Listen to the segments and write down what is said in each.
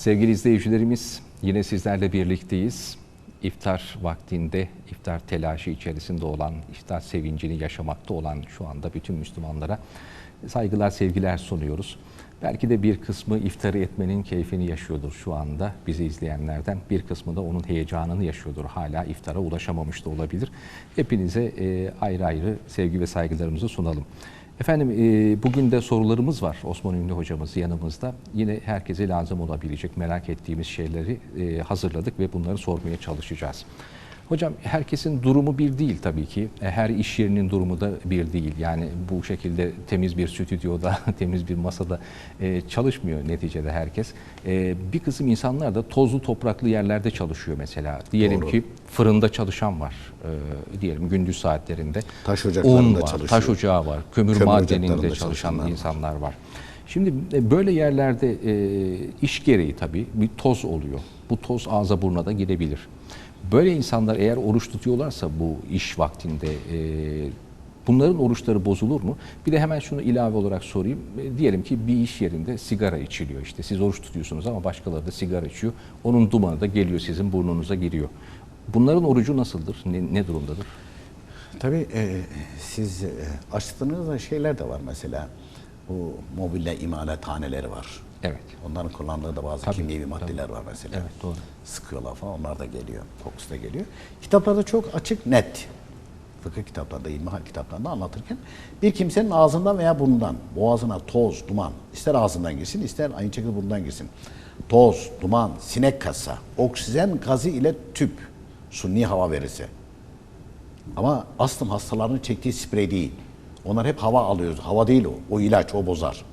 Sevgili izleyicilerimiz yine sizlerle birlikteyiz. İftar vaktinde, iftar telaşı içerisinde olan, iftar sevincini yaşamakta olan şu anda bütün Müslümanlara saygılar, sevgiler sunuyoruz. Belki de bir kısmı iftarı etmenin keyfini yaşıyordur şu anda bizi izleyenlerden. Bir kısmı da onun heyecanını yaşıyordur. Hala iftara ulaşamamış da olabilir. Hepinize e, ayrı ayrı sevgi ve saygılarımızı sunalım. Efendim e, bugün de sorularımız var. Osman Ünlü hocamız yanımızda. Yine herkese lazım olabilecek merak ettiğimiz şeyleri e, hazırladık ve bunları sormaya çalışacağız. Hocam herkesin durumu bir değil tabii ki. E, Her iş yerinin durumu da bir değil. Yani bu şekilde temiz bir stüdyoda, temiz bir masada e, çalışmıyor neticede herkes. E, Bir kısım insanlar da tozlu topraklı yerlerde çalışıyor mesela. Diyelim Doğru. ki fırında çalışan var. Diyelim gündüz saatlerinde. Taş ocaklarında var, çalışıyor. taş ocağı var, kömür, Kömür madeninde çalışan var. insanlar var. Şimdi böyle yerlerde iş gereği tabii bir toz oluyor. Bu toz ağza burnuna da girebilir. Böyle insanlar eğer oruç tutuyorlarsa bu iş vaktinde e, bunların oruçları bozulur mu? Bir de hemen şunu ilave olarak sorayım. E, diyelim ki bir iş yerinde sigara içiliyor. İşte siz oruç tutuyorsunuz ama başkaları da sigara içiyor. Onun dumanı da geliyor sizin burnunuza giriyor. Bunların orucu nasıldır? Ne, ne durumdadır? Tabii e, siz e, açtığınızda şeyler de var mesela. Bu mobilya imalathaneleri var. Evet. Onların kullandığı da bazı Tabii, kimyevi maddeler var mesela. Evet, doğru. Sıkıyorlar falan onlar da geliyor. Kokusu da geliyor. Kitaplarda çok açık net. Fıkıh kitaplarında, ilmihal kitaplarında anlatırken bir kimsenin ağzından veya burnundan, boğazına toz, duman, ister ağzından girsin, ister aynı şekilde burnundan girsin. Toz, duman, sinek kasa, oksijen gazı ile tüp, sunni hava verirse, ama astım hastalarının çektiği sprey değil. Onlar hep hava alıyoruz. Hava değil o. O ilaç, o bozar.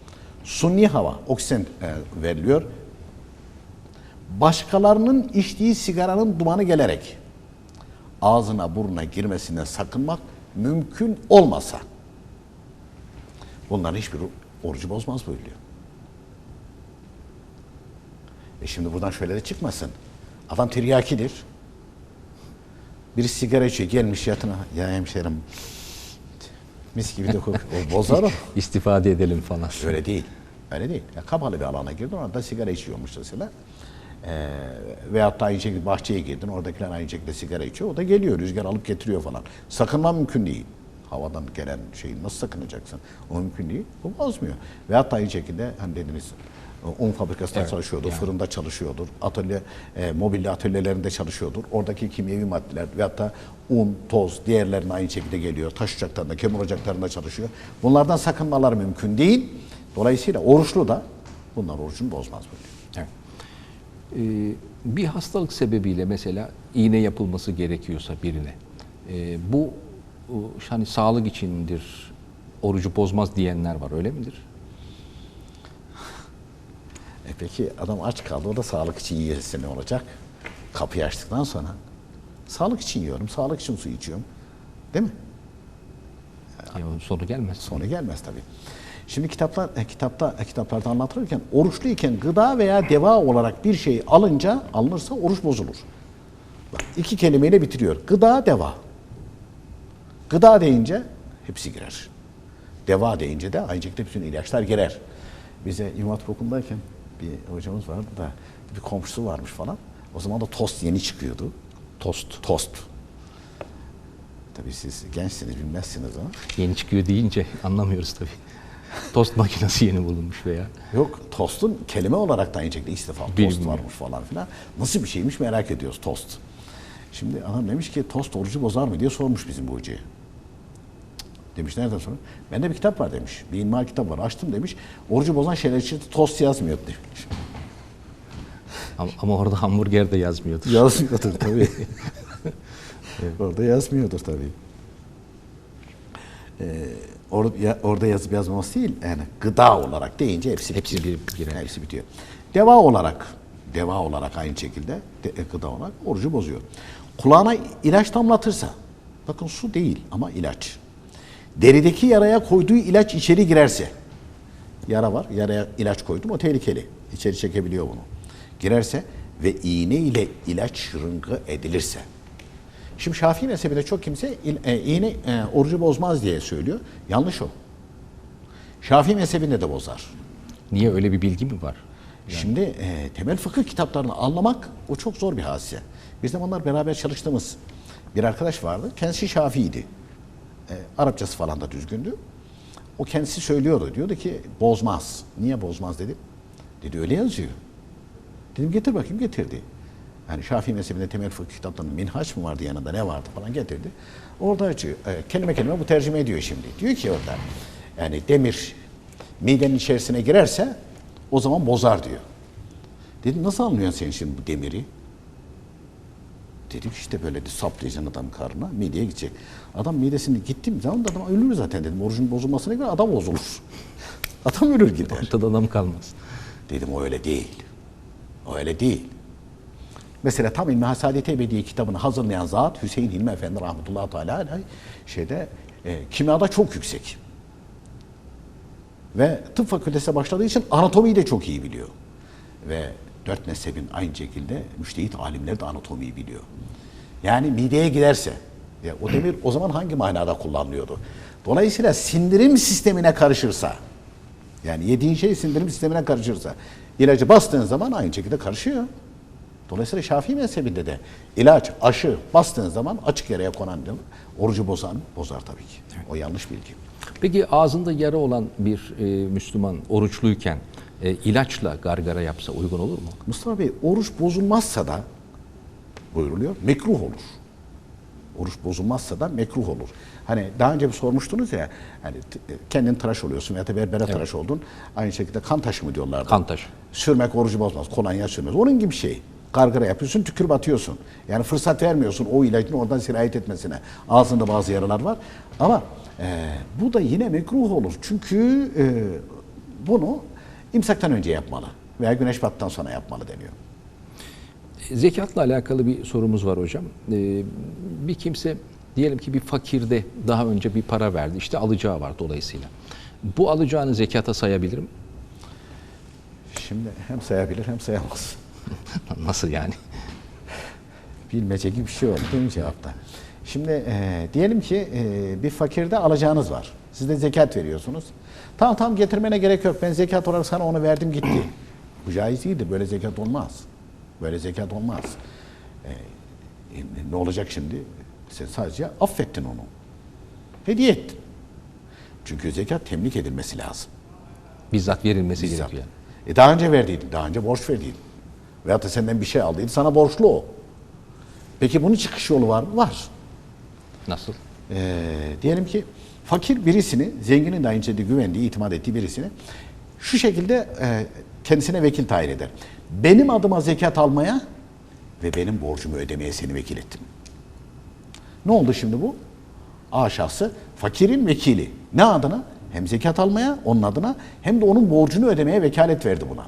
Sunni hava, oksijen e, veriliyor. Başkalarının içtiği sigaranın dumanı gelerek ağzına burnuna girmesinden sakınmak mümkün olmasa bunların hiçbir orucu bozmaz buyuruyor. E şimdi buradan şöyle de çıkmasın. Adam tiryakidir. Bir sigara içiyor gelmiş yatına. Ya hemşerim mis gibi de kokuyor. O bozar o. İstifade edelim falan. Öyle değil. Öyle değil. Ya, kapalı bir alana girdin orada sigara içiyormuş mesela. Ee, veyahut da aynı şekilde bahçeye girdin oradakiler aynı şekilde sigara içiyor. O da geliyor rüzgar alıp getiriyor falan. Sakınma mümkün değil. Havadan gelen şeyi nasıl sakınacaksın? O mümkün değil. Bu bozmuyor. Veyahut da aynı şekilde hani dediniz un fabrikasında Evet, çalışıyordur, fırında çalışıyordur, atölye, e, mobilya atölyelerinde çalışıyordur. Oradaki kimyevi maddeler veyahut da un, toz, diğerlerine aynı şekilde geliyor. Taş ocaklarında, kömür ocaklarında çalışıyor. Bunlardan sakınmalar mümkün değil. Dolayısıyla oruçlu da bunlar orucunu bozmaz böyle. Evet. Ee, bir hastalık sebebiyle mesela iğne yapılması gerekiyorsa birine, e, bu hani sağlık içindir, orucu bozmaz diyenler var öyle midir? E peki adam aç kaldı, o da sağlık için yiyorsa ne olacak? Kapıyı açtıktan sonra. Sağlık için yiyorum, sağlık için su içiyorum. Değil mi? Ya, sonu gelmez. Sonu gelmez tabii. Şimdi kitaplar e, kitapta e, kitaplarda anlatılırken oruçluyken gıda veya deva olarak bir şey alınca alınırsa oruç bozulur. Bak iki kelimeyle bitiriyor. Gıda deva. Gıda deyince hepsi girer. Deva deyince de aynı şekilde bütün ilaçlar girer. Bize İmam Okulu'ndayken bir hocamız vardı da bir komşusu varmış falan. O zaman da tost yeni çıkıyordu. Tost. Tost. Tabii siz gençsiniz bilmezsiniz ama. Yeni çıkıyor deyince anlamıyoruz tabii. Tost makinesi yeni bulunmuş veya. Yok tostun kelime olarak da aynı şekilde istifa tost varmış falan filan. Nasıl bir şeymiş merak ediyoruz tost. Şimdi adam demiş ki tost orucu bozar mı diye sormuş bizim bu hocaya. Demiş nereden sonra? Bende bir kitap var demiş. Bir ilmihal kitap var. Açtım demiş. Orucu bozan şeyler için tost yazmıyor demiş. Ama, ama orada hamburger de yazmıyordur. Yazmıyordur tabii. Orada yazmıyordur tabii. Ee, orada, ya- orada yazıp yazmaması değil, yani gıda olarak deyince hepsi, Hepsi bitiyor. bir- girer. Hepsi bitiyor. Deva olarak, deva olarak aynı şekilde de, e, gıda olarak orucu bozuyor. Kulağına ilaç damlatırsa, bakın su değil ama ilaç. Derideki yaraya koyduğu ilaç içeri girerse, yara var, yaraya ilaç koydum o tehlikeli. İçeri çekebiliyor bunu. Girerse ve iğne ile ilaç şırıngı edilirse. Şimdi Şafii mezhebinde çok kimse e, iğne e, orucu bozmaz diye söylüyor. Yanlış o. Şafii mezhebinde de bozar. Niye öyle bir bilgi mi var? Şimdi e, temel fıkıh kitaplarını anlamak o çok zor bir hadise. Bir zamanlar beraber çalıştığımız bir arkadaş vardı. Kendisi Şafii'ydi. E, Arapçası falan da düzgündü. O kendisi söylüyordu. Diyordu ki bozmaz. Niye bozmaz dedim. Dedi öyle yazıyor. Dedim getir bakayım getirdi. Yani Şafii mezhebinde temel fıkıh kitaplarının minhaç mı vardı yanında ne vardı falan getirdi. Orada. E, kelime kelime bu tercüme ediyor şimdi. Diyor ki orada yani demir midenin içerisine girerse o zaman bozar diyor. Dedim nasıl anlıyorsun sen şimdi bu demiri? Dedik işte böyle de saplayacaksın adam karnına mideye gidecek. Adam midesinde gittiğim zaman da adam ölür zaten dedim. Orucun bozulmasına göre adam bozulur. adam ölür gider. Ortada adam kalmaz. Dedim o öyle değil. O öyle değil. Mesela tam İlmi Hasadet Ebediye kitabını hazırlayan zat Hüseyin Hilmi Efendi rahmetullahi teala şeyde e, kimyada çok yüksek. Ve tıp fakültesine başladığı için anatomiyi de çok iyi biliyor. Ve dört mezhebin aynı şekilde müştehit alimler de anatomiyi biliyor. Yani mideye giderse, ya o demir o zaman hangi manada kullanılıyordu? Dolayısıyla sindirim sistemine karışırsa, yani yediğin şey sindirim sistemine karışırsa, ilacı bastığın zaman aynı şekilde karışıyor. Dolayısıyla Şafii mezhebinde de ilaç, aşı bastığın zaman açık yaraya konan orucu bozan bozar tabii ki. O yanlış bilgi. Peki ağzında yara olan bir e, Müslüman oruçluyken e, ilaçla gargara yapsa uygun olur mu? Mustafa Bey oruç bozulmazsa da buyuruluyor mekruh olur. Oruç bozulmazsa da mekruh olur. Hani daha önce bir sormuştunuz ya hani t- kendin tıraş oluyorsun ya da berbere tıraş oldun. Aynı şekilde kan taşı mı diyorlardı. Kan taşı. Sürmek orucu bozmaz. Kolonya sürmez. Onun gibi bir şey. Gargara yapıyorsun, tükürüp atıyorsun. Yani fırsat vermiyorsun o ilacın oradan sirayet etmesine. Ağzında bazı yaralar var. Ama e, bu da yine mekruh olur. Çünkü e, bunu imsaktan önce yapmalı. Veya güneş battıktan sonra yapmalı deniyor. Zekatla alakalı bir sorumuz var hocam. Ee, bir kimse diyelim ki bir fakirde daha önce bir para verdi. İşte alacağı var dolayısıyla. Bu alacağını zekata sayabilirim. Şimdi hem sayabilir hem sayamaz. Nasıl yani? Bilmece gibi bir şey oldu değil mi cevapta? Şimdi e, diyelim ki e, bir fakirde alacağınız var. Siz de zekat veriyorsunuz. Tamam tamam getirmene gerek yok. Ben zekat olarak sana onu verdim gitti. Bu caiz değildir. Böyle zekat olmaz. Böyle zekat olmaz. E, e, ne olacak şimdi? Sen sadece affettin onu. Hediye ettin. Çünkü zekat temlik edilmesi lazım. Bizzat verilmesi Bizzat. gerekiyor. E daha önce verdiydin, daha önce borç verdiydin. Veyahut da senden bir şey aldıydı, sana borçlu o. Peki bunun çıkış yolu var mı? Var. Nasıl? Ee, diyelim ki fakir birisini, zenginin de aynı şekilde güvendiği, itimat ettiği birisini şu şekilde e, kendisine vekil tayin eder. Benim adıma zekat almaya ve benim borcumu ödemeye seni vekil ettim. Ne oldu şimdi bu? A şahsı fakirin vekili. Ne adına? Hem zekat almaya onun adına hem de onun borcunu ödemeye vekalet verdi buna.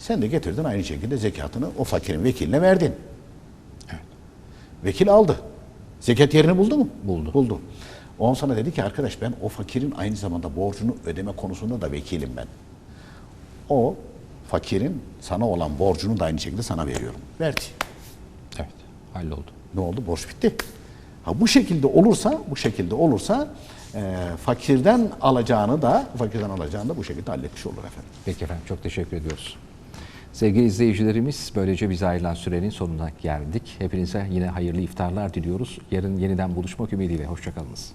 Sen de getirdin aynı şekilde zekatını o fakirin vekiline verdin. Vekil aldı. Zekat yerini buldu mu? Buldu. Buldu. Ondan sonra dedi ki arkadaş ben o fakirin aynı zamanda borcunu ödeme konusunda da vekilim ben. O fakirin sana olan borcunu da aynı şekilde sana veriyorum. Verdi. Evet. Halloldu. Ne oldu? Borç bitti. Ha bu şekilde olursa, bu şekilde olursa e, fakirden alacağını da, fakirden alacağını da bu şekilde halletmiş olur efendim. Peki efendim çok teşekkür ediyoruz. Sevgili izleyicilerimiz böylece bize ayrılan sürenin sonuna geldik. Hepinize yine hayırlı iftarlar diliyoruz. Yarın yeniden buluşmak ümidiyle. Hoşçakalınız.